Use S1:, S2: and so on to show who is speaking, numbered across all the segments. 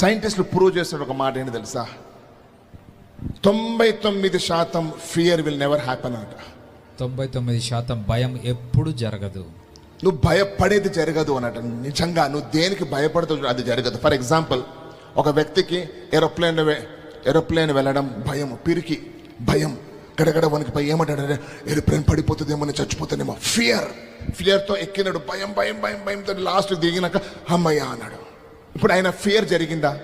S1: సైంటిస్టులు ప్రూవ్ చేస్తున్న ఒక మాట ఏంటి తెలుసా? తొంభై తొమ్మిది శాతం ఫియర్ విల్ నెవర్ హ్యాపన్ అంట.
S2: తొంభై తొమ్మిది శాతం భయం ఎప్పుడు జరగదు.
S1: నువ్వు భయపడేది జరగదు అన్నట్టు. నిజంగా నువ్వు దేనికి భయపడతావు అది జరగదు. ఫర్ ఎగ్జాంపుల్ ఒక వ్యక్తికి ఏరోప్లేన్ ఏరోప్లేన్ వెళ్ళడం భయం పిరికి భయం. గడగడ వనికి భయం ఏమంటాడు ఏరోప్లేన్ పడిపోతుందేమో నేను చచ్చిపోతానేమో ఫియర్ ఫియర్తో ఎక్కినాడు భయం భయం భయం భయంతో లాస్ట్ దిగినాక అమ్మయ్య అన్నాడు. ఇప్పుడు ఆయన ఫియర్ జరిగిందా?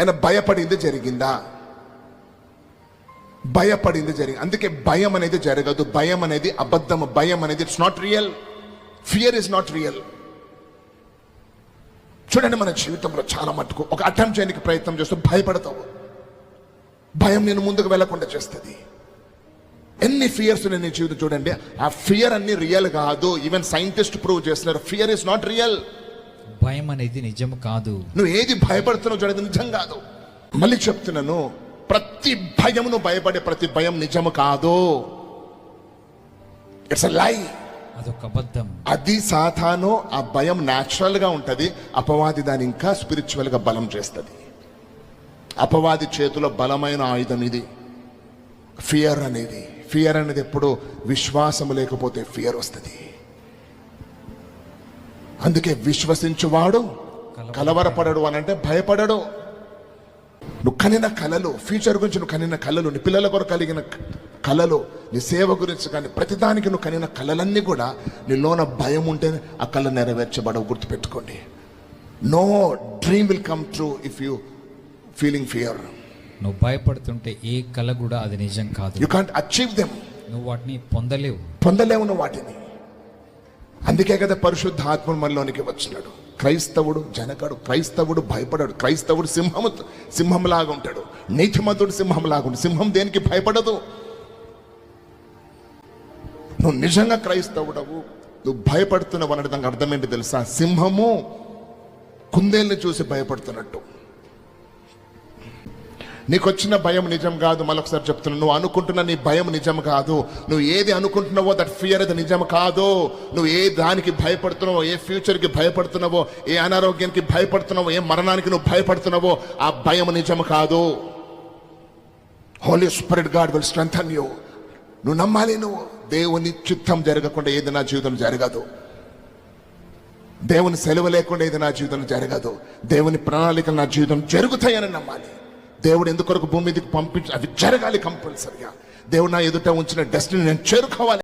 S1: ఆయన భయపడింది జరిగిందా? భయపడింది జరిగింది అందుకే భయం అనేది జరగదు. భయం అనేది అబద్ధం. భయం అనేది it's not real fear is not real చూడండి మన జీవితంలో చాలా మటుకు ఒక అటెంప్ట్ చేయడానికి ప్రయత్నం చేస్తూ భయపడతావు. భయం నేను ముందుకు వెళ్ళకుండా చేస్తుంది. ఎన్ని ఫియర్స్ నేను జీవితం చూడండి. ఆ ఫియర్ అన్ని రియల్ కాదు. ఈవెన్ సైంటిస్ట్ ప్రూవ్ చేస్తున్నారు ఫియర్ ఇస్ నాట్ రియల్
S2: భయం అనేది నిజం కాదు.
S1: నువ్వు ఏది భయపడుతున్నావు చూడదు నిజం కాదు. మళ్ళీ చెప్తున్నాను ప్రతి భయం నువ్వు భయపడే ప్రతి భయం నిజము కాదు. ఇట్స్ లై
S2: అదొక అబద్ధం.
S1: అది సాతాను ఆ భయం న్యాచురల్గా ఉంటది అపవాది దాన్ని ఇంకా స్పిరిచువల్గా బలం చేస్తుంది. అపవాది చేతిలో బలమైన ఆయుధం ఇది. ఫియర్ అనేది. ఫియర్ అనేది ఎప్పుడు విశ్వాసం లేకపోతే ఫియర్ వస్తుంది. అందుకే విశ్వసించువాడు కలవరపడడు అని అంటే భయపడడు. నువ్వు కనిన కలలు ఫ్యూచర్ గురించి నువ్వు కనిన కలలు నీ పిల్లల కొరకు కలిగిన క- కలలు నీ సేవ గురించి కానీ ప్రతిదానికి నువ్వు కనిన కలలన్నీ కూడా నీలోన భయం ఉంటేనే ఆ కళ నెరవేర్చబడవు. గుర్తుపెట్టుకోండి. No dream will come true if you feeling fear
S2: నువ్వు భయపడుతుంటే ఏ కల కూడా అది నిజం కాదు.
S1: యూ కాంట్ అచీవ్ దెమ్
S2: నువ్వు వాటిని పొందలేవు.
S1: పొందలేవు నువ్వు వాటిని. అందుకే కదా పరిశుద్ధ ఆత్మ మనలోనికి వచ్చినాడు. క్రైస్తవుడు జనకడు క్రైస్తవుడు భయపడాడు క్రైస్తవుడు సింహము సింహంలాగా ఉంటాడు. నీతిమంతుడు సింహంలాగా ఉంటాడు సింహం దేనికి భయపడదు? నువ్వు నిజంగా క్రైస్తవుడవు నువ్వు భయపడుతున్నావు అన్నది దానికి అర్థం ఏంటి తెలుసా? సింహము కుందేల్ని చూసి భయపడుతున్నట్టు. నీకు వచ్చిన భయం నిజం కాదు మళ్ళొకసారి చెప్తున్నా. నువ్వు అనుకుంటున్న నీ భయం నిజం కాదు. నువ్వు ఏది అనుకుంటున్నావో దట్ ఫియర్ అది నిజం కాదు. నువ్వు ఏ దానికి భయపడుతున్నావో ఏ ఫ్యూచర్కి భయపడుతున్నావో ఏ అనారోగ్యానికి భయపడుతున్నావో ఏ మరణానికి నువ్వు భయపడుతున్నావో ఆ భయం నిజం కాదు. Holy Spirit God will strengthen you నువ్వు నమ్మాలి నువ్వు. దేవుని చిత్తం జరగకుండా ఏది నా జీవితం జరగదు. దేవుని సెలవు లేకుండా ఏది నా జీవితం జరగదు. దేవుని ప్రణాళికలు నా జీవితం జరుగుతాయని నమ్మాలి. దేవుడు ఎందుకొరకు భూమి మీదకి పంపించి అవి జరగాలి కంపల్సరిగా. దేవుడు నా ఎదుట ఉంచిన డెస్టినీ నేను చేరుకోవాలి.